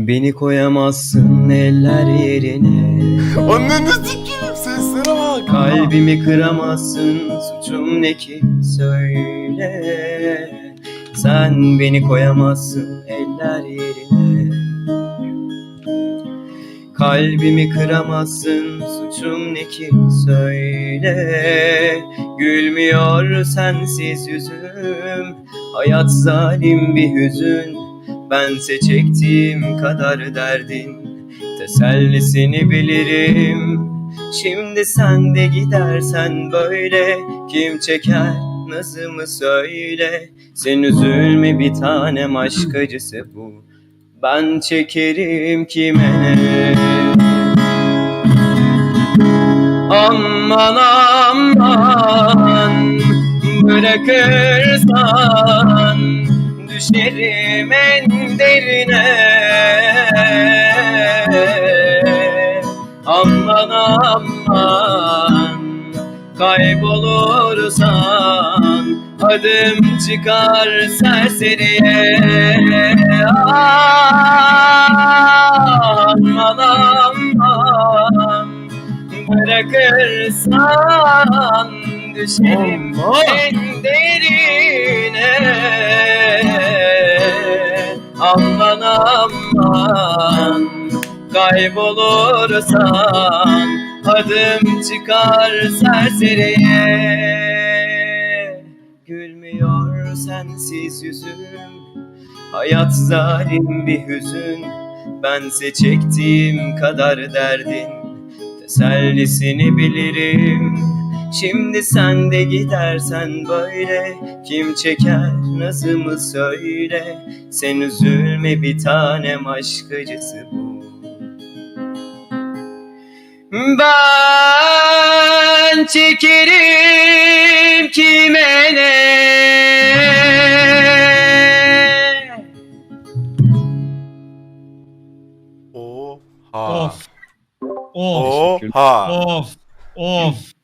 Beni koyamazsın eller yerine. Anneni sikeyim seslere bak. Kalbimi kıramazsın suçum ne ki? Söyle. Sen beni koyamazsın eller yerine. Kalbimi kıramazsın suçum ne ki? Söyle. Gülmüyor sensiz yüzüm. Hayat zalim bir hüzün Bense çektiğim kadar derdin. Tesellisini bilirim. Şimdi sen de gidersen böyle Kim çeker? Nazımı söyle. Sen üzülme bir tanem aşk acısı bu. Ben çekerim kime Aman aman Bırakırsan Düşerim en derine. Aman aman Kaybolursan Adım çıkar serseriye. Aman aman Bırakırsan Düşerim en Aman aman Kaybolursan Adım çıkar serseriye. Gülmüyor sensiz yüzüm Hayat zalim bir hüzün. Bense çektiğim kadar derdin Tesellisini bilirim Şimdi sen de gidersen böyle Kim çeker nazımı söyle Sen üzülme bir tanem aşk acısı bu Ben çekerim kime ne Oha. Of. Of. Oha. Of. Of.